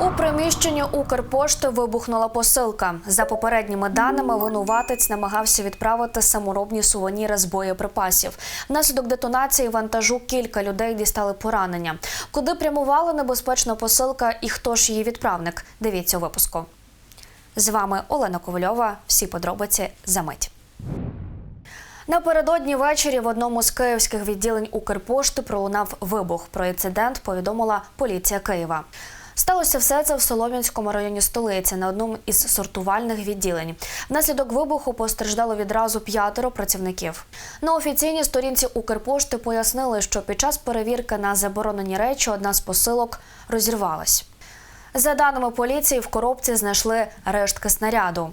У приміщенні Укрпошти вибухнула посилка. За попередніми даними, винуватець намагався відправити саморобні сувеніри з боєприпасів. Внаслідок детонації вантажу кілька людей дістали поранення. Куди прямувала небезпечна посилка і хто ж її відправник? Дивіться у випуску. З вами Олена Ковальова. Всі подробиці за мить. Напередодні ввечері в одному з київських відділень Укрпошти пролунав вибух. Про інцидент повідомила поліція Києва. Сталося все це в Солом'янському районі столиці на одному із сортувальних відділень. Внаслідок вибуху постраждало відразу п'ятеро працівників. На офіційній сторінці Укрпошти пояснили, що під час перевірки на заборонені речі одна з посилок розірвалась. За даними поліції, в коробці знайшли рештки снаряду.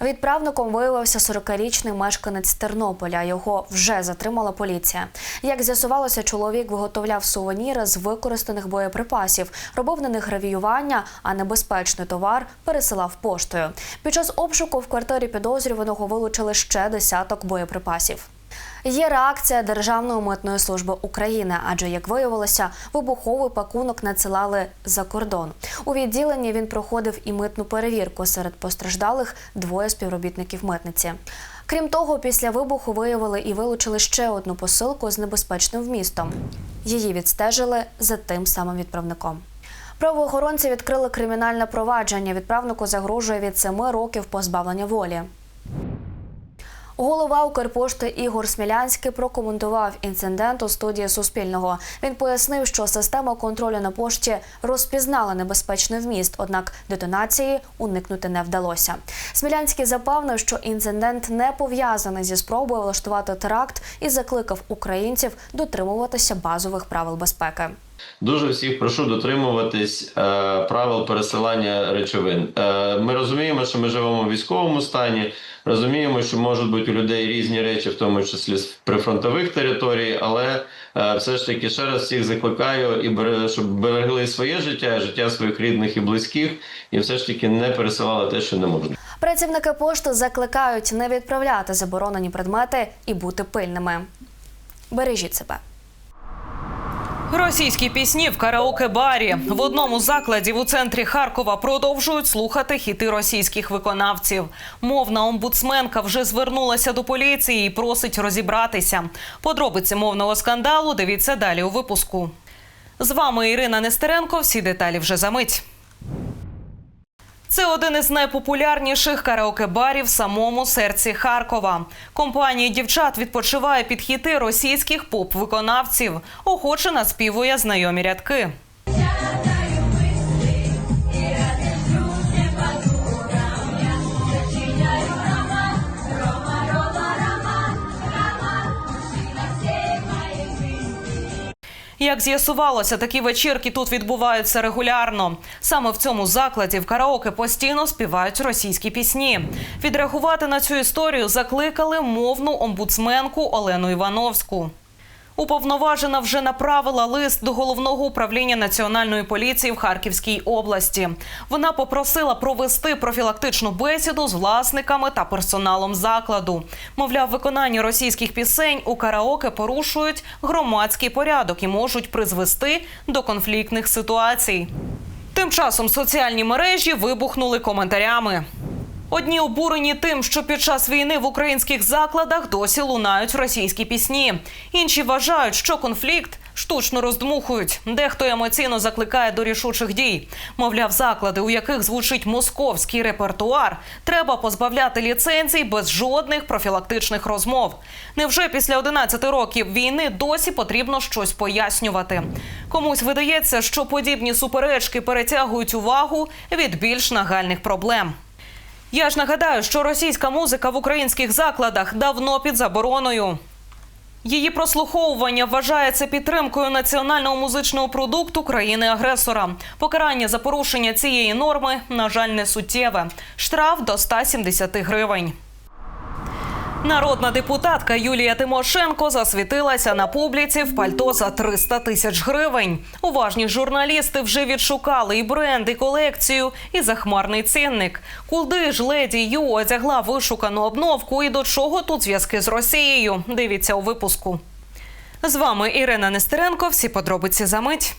Відправником виявився 40-річний мешканець Тернополя. Його вже затримала поліція. Як з'ясувалося, чоловік виготовляв сувеніри з використаних боєприпасів, робив на них гравіювання, а небезпечний товар пересилав поштою. Під час обшуку в квартирі підозрюваного вилучили ще десяток боєприпасів. Є реакція Державної митної служби України, адже як виявилося, вибуховий пакунок надсилали за кордон. У відділенні він проходив і митну перевірку. Серед постраждалих двоє співробітників митниці. Крім того, після вибуху виявили і вилучили ще одну посилку з небезпечним вмістом. Її відстежили за тим самим відправником. Правоохоронці відкрили кримінальне провадження. Відправнику загрожує від 7 років позбавлення волі. Голова Укрпошти Ігор Смілянський прокоментував інцидент у студії Суспільного. Він пояснив, що система контролю на пошті розпізнала небезпечний вміст, однак детонації уникнути не вдалося. Смілянський запевнив, що інцидент не пов'язаний зі спробою влаштувати теракт і закликав українців дотримуватися базових правил безпеки. Дуже всіх прошу дотримуватись е, правил пересилання речовин. Е, ми розуміємо, що ми живемо в військовому стані. Розуміємо, що можуть бути у людей різні речі, в тому числі з прифронтових територій, але е, все ж таки ще раз всіх закликаю і бере- щоб берегли своє життя, життя своїх рідних і близьких, і все ж таки не пересилали те, що не можна. Працівники пошти закликають не відправляти заборонені предмети і бути пильними. Бережіть себе. Російські пісні в караоке-барі в одному з закладів у центрі Харкова продовжують слухати хіти російських виконавців. Мовна омбудсменка вже звернулася до поліції і просить розібратися. Подробиці мовного скандалу дивіться далі у випуску. З вами Ірина Нестеренко. Всі деталі вже за мить. Це один із найпопулярніших караоке-барів в самому серці Харкова. Компанія дівчат відпочиває під хіти російських поп-виконавців. Охоче наспівує знайомі рядки. Як з'ясувалося, такі вечірки тут відбуваються регулярно. Саме в цьому закладі в караоке постійно співають російські пісні. Відреагувати на цю історію закликали мовну омбудсменку Олену Івановську. Уповноважена вже направила лист до головного управління національної поліції в Харківській області. Вона попросила провести профілактичну бесіду з власниками та персоналом закладу. Мовляв, виконання російських пісень у караоке порушують громадський порядок і можуть призвести до конфліктних ситуацій. Тим часом соціальні мережі вибухнули коментарями. Одні обурені тим, що під час війни в українських закладах досі лунають російські пісні. Інші вважають, що конфлікт штучно роздмухують. Дехто емоційно закликає до рішучих дій. Мовляв, заклади, у яких звучить московський репертуар, треба позбавляти ліцензій без жодних профілактичних розмов. Невже після 11 років війни досі потрібно щось пояснювати? Комусь видається, що подібні суперечки перетягують увагу від більш нагальних проблем. Я ж нагадаю, що російська музика в українських закладах давно під забороною. Її прослуховування вважається підтримкою національного музичного продукту країни-агресора. Покарання за порушення цієї норми, на жаль, не суттєве. Штраф до 170 гривень. Народна депутатка Юлія Тимошенко засвітилася на публіці в пальто за 300 тисяч гривень. Уважні журналісти вже відшукали і бренд, і колекцію, і захмарний цінник. Куди ж леді Ю одягла вишукану обновку і до чого тут зв'язки з Росією? Дивіться у випуску. З вами Ірина Нестеренко. Всі подробиці за мить.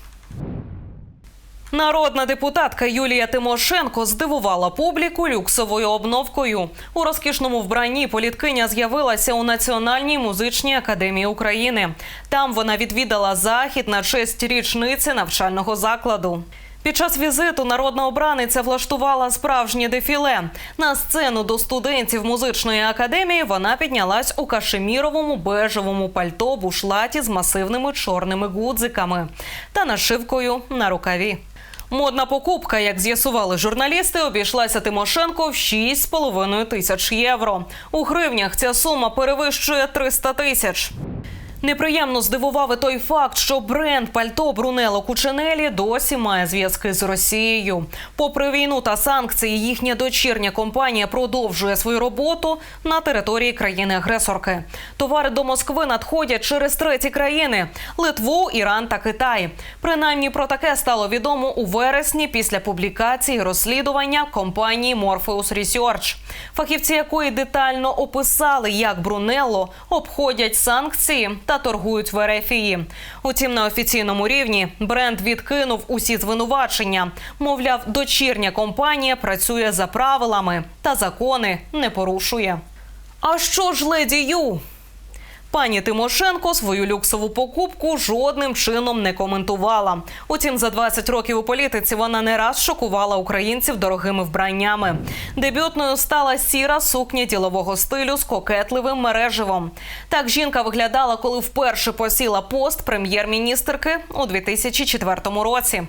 Народна депутатка Юлія Тимошенко здивувала публіку люксовою обновкою. У розкішному вбранні політкиня з'явилася у Національній музичній академії України. Там вона відвідала захід на честь річниці навчального закладу. Під час візиту народна обраниця влаштувала справжнє дефіле. На сцену до студентів музичної академії вона піднялась у кашеміровому бежевому пальто бушлаті з масивними чорними гудзиками та нашивкою на рукаві. Модна покупка, як з'ясували журналісти, обійшлася Тимошенко в 6,5 тисяч євро. У гривнях ця сума перевищує 300 тисяч. Неприємно здивував і той факт, що бренд пальто Брунело Кученелі досі має зв'язки з Росією. Попри війну та санкції, їхня дочірня компанія продовжує свою роботу на території країни-агресорки. Товари до Москви надходять через треті країни Литву, Іран та Китай. Принаймні про таке стало відомо у вересні після публікації розслідування компанії Morpheus Research, фахівці якої детально описали, як Брунелло обходять санкції та торгують в Ерефії. Утім, на офіційному рівні бренд відкинув усі звинувачення. Мовляв, дочірня компанія працює за правилами та закони не порушує. А що ж леді Ю? Пані Тимошенко свою люксову покупку жодним чином не коментувала. Утім, за 20 років у політиці вона не раз шокувала українців дорогими вбраннями. Дебютною стала сіра сукня ділового стилю з кокетливим мереживом. Так жінка виглядала, коли вперше посіла пост прем'єр-міністерки у 2004 році.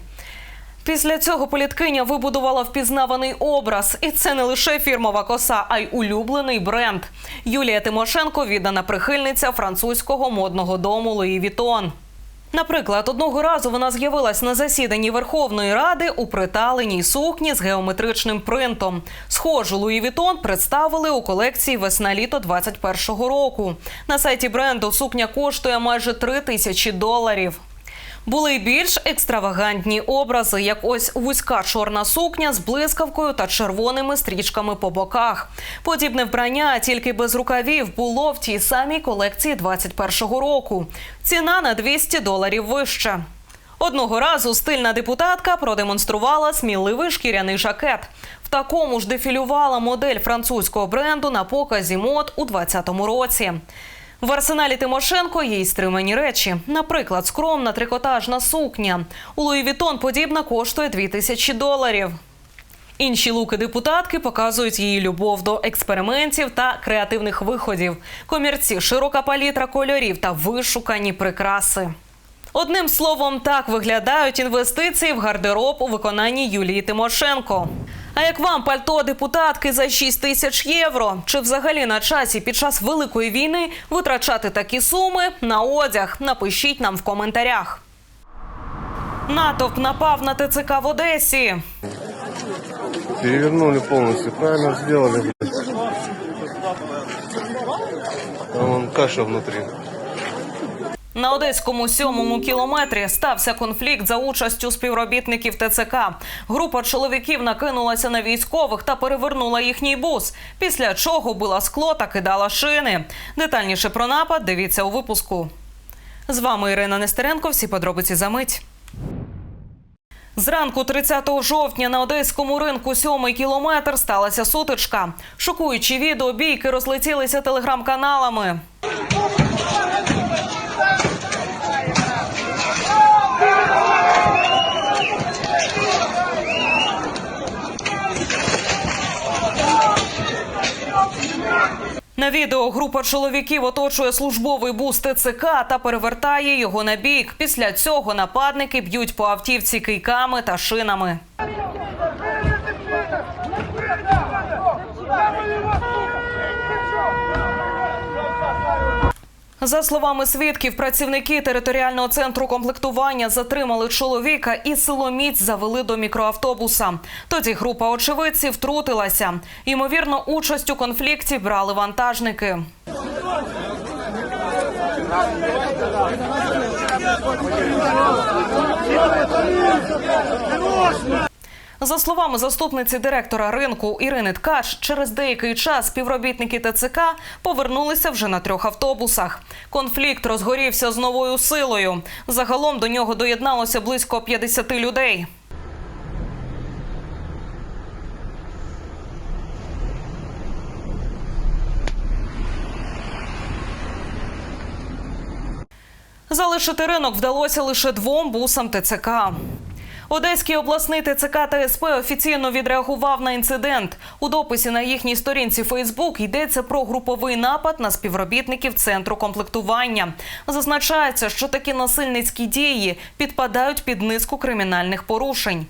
Після цього політкиня вибудувала впізнаваний образ, і це не лише фірмова коса, а й улюблений бренд. Юлія Тимошенко віддана прихильниця французького модного дому Луї Вітон. Наприклад, одного разу вона з'явилась на засіданні Верховної Ради у приталеній сукні з геометричним принтом. Схожу Луї Вітон представили у колекції весна-літо 21-го року. На сайті бренду сукня коштує майже 3 тисячі доларів. Були й більш екстравагантні образи, як ось вузька чорна сукня з блискавкою та червоними стрічками по боках. Подібне вбрання, тільки без рукавів, було в тій самій колекції 21-го року. Ціна на 200 доларів вища. Одного разу стильна депутатка продемонструвала сміливий шкіряний жакет. В такому ж дефілювала модель французького бренду на показі мод у 2020 році. В арсеналі Тимошенко є й стримані речі. Наприклад, скромна трикотажна сукня. У Луї Вітон подібна коштує 2000 доларів. Інші луки депутатки показують її любов до експериментів та креативних виходів. Комірці, широка палітра кольорів та вишукані прикраси. Одним словом, так виглядають інвестиції в гардероб у виконанні Юлії Тимошенко. А як вам пальто депутатки за 6 тисяч євро? Чи взагалі на часі під час великої війни витрачати такі суми на одяг? Напишіть нам в коментарях. Натовп напав на ТЦК в Одесі. Перевернули полностью. Правильно блядь. Там каша внутри. На одеському сьомому кілометрі стався конфлікт за участю співробітників ТЦК. Група чоловіків накинулася на військових та перевернула їхній бус. Після чого била скло та кидала шини. Детальніше про напад дивіться у випуску. З вами Ірина Нестеренко. Всі подробиці за мить. Зранку 30 жовтня на одеському ринку сьомий кілометр сталася сутичка. Шокуючі відео бійки розлетілися телеграм-каналами. На відео група чоловіків оточує службовий бус ТЦК та перевертає його на бік. Після цього нападники б'ють по автівці кийками та шинами. За словами свідків, працівники територіального центру комплектування затримали чоловіка і силоміць завели до мікроавтобуса. Тоді група очевидців втрутилася. Ймовірно, участь у конфлікті брали вантажники. За словами заступниці директора ринку Ірини Ткач, через деякий час співробітники ТЦК повернулися вже на трьох автобусах. Конфлікт розгорівся з новою силою. Загалом до нього доєдналося близько 50 людей. Залишити ринок вдалося лише двом бусам ТЦК. Одеський обласний ТЦК та СП офіційно відреагував на інцидент. У дописі на їхній сторінці Фейсбук йдеться про груповий напад на співробітників центру комплектування. Зазначається, що такі насильницькі дії підпадають під низку кримінальних порушень.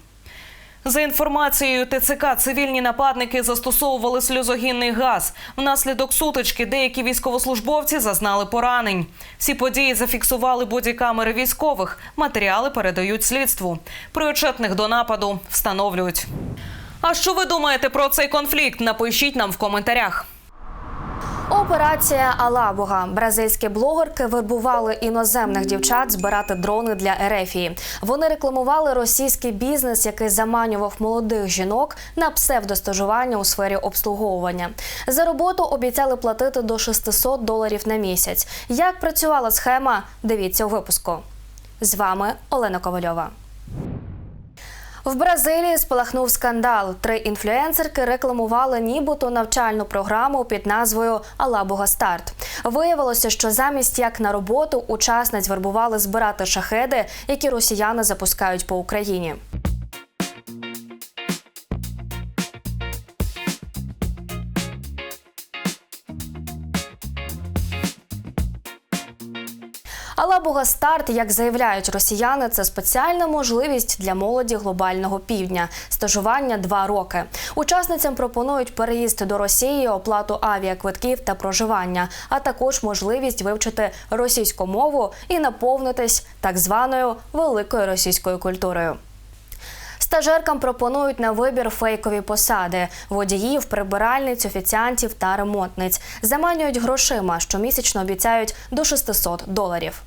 За інформацією ТЦК, цивільні нападники застосовували сльозогінний газ. Внаслідок сутички деякі військовослужбовці зазнали поранень. Всі події зафіксували бодікамери військових. Матеріали передають слідству. Причетних до нападу встановлюють. А що ви думаєте про цей конфлікт? Напишіть нам в коментарях. Операція Алабуга. Бразильські блогерки вербували іноземних дівчат збирати дрони для Ерефії. Вони рекламували російський бізнес, який заманював молодих жінок на псевдостажування у сфері обслуговування. За роботу обіцяли платити до 600 доларів на місяць. Як працювала схема? Дивіться у випуску. З вами Олена Ковальова. В Бразилії спалахнув скандал. Три інфлюенсерки рекламували нібито навчальну програму під назвою Алабуга Старт. Виявилося, що замість як на роботу учасниць вербували збирати шахеди, які росіяни запускають по Україні. Алабуга старт, як заявляють росіяни, це спеціальна можливість для молоді глобального півдня. Стажування два роки. Учасницям пропонують переїзд до Росії, оплату авіаквитків та проживання, а також можливість вивчити російську мову і наповнитись так званою великою російською культурою. Стажеркам пропонують на вибір фейкові посади: водіїв, прибиральниць, офіціантів та ремонтниць. Заманюють грошима, щомісячно обіцяють до 600 доларів.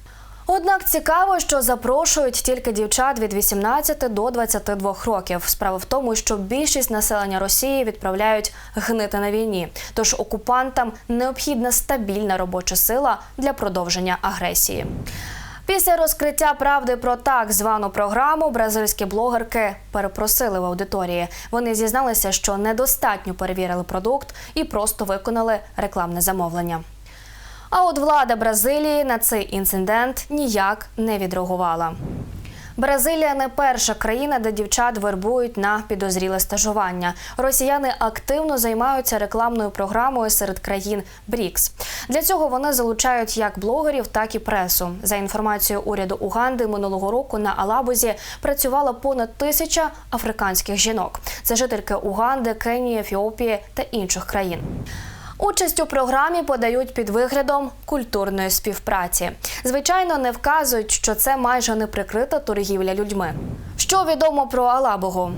Однак цікаво, що запрошують тільки дівчат від 18 до 22 років. Справа в тому, що більшість населення Росії відправляють гнити на війні. Тож окупантам необхідна стабільна робоча сила для продовження агресії. Після розкриття правди про так звану програму бразильські блогерки перепросили в аудиторії. Вони зізналися, що недостатньо перевірили продукт і просто виконали рекламне замовлення. А от влада Бразилії на цей інцидент ніяк не відреагувала. Бразилія не перша країна, де дівчат вербують на підозріле стажування. Росіяни активно займаються рекламною програмою серед країн БРІКС. Для цього вони залучають як блогерів, так і пресу. За інформацією уряду Уганди, минулого року на Алабузі працювало понад тисяча африканських жінок. Це жительки Уганди, Кенії, Ефіопії та інших країн. Участь у програмі подають під виглядом культурної співпраці. Звичайно, не вказують, що це майже неприкрита торгівля людьми. Що відомо про Алабугу?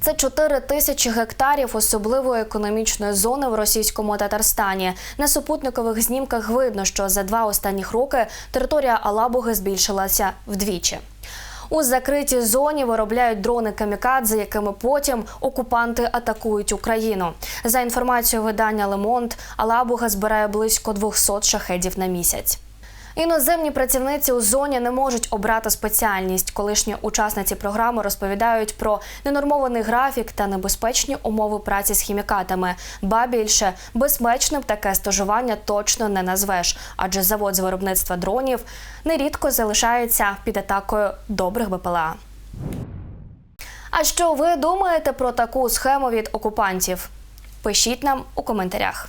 Це 4 тисячі гектарів особливої економічної зони в російському Татарстані. На супутникових знімках видно, що за два останніх роки територія Алабуги збільшилася вдвічі. У закритій зоні виробляють дрони камікадзе, якими потім окупанти атакують Україну. За інформацією видання Лемонт, Алабуга збирає близько 200 шахедів на місяць. Іноземні працівниці у зоні не можуть обрати спеціальність. Колишні учасниці програми розповідають про ненормований графік та небезпечні умови праці з хімікатами. Ба більше безпечним таке стажування точно не назвеш, адже завод з виробництва дронів нерідко залишається під атакою добрих БПЛА. А що ви думаєте про таку схему від окупантів? Пишіть нам у коментарях.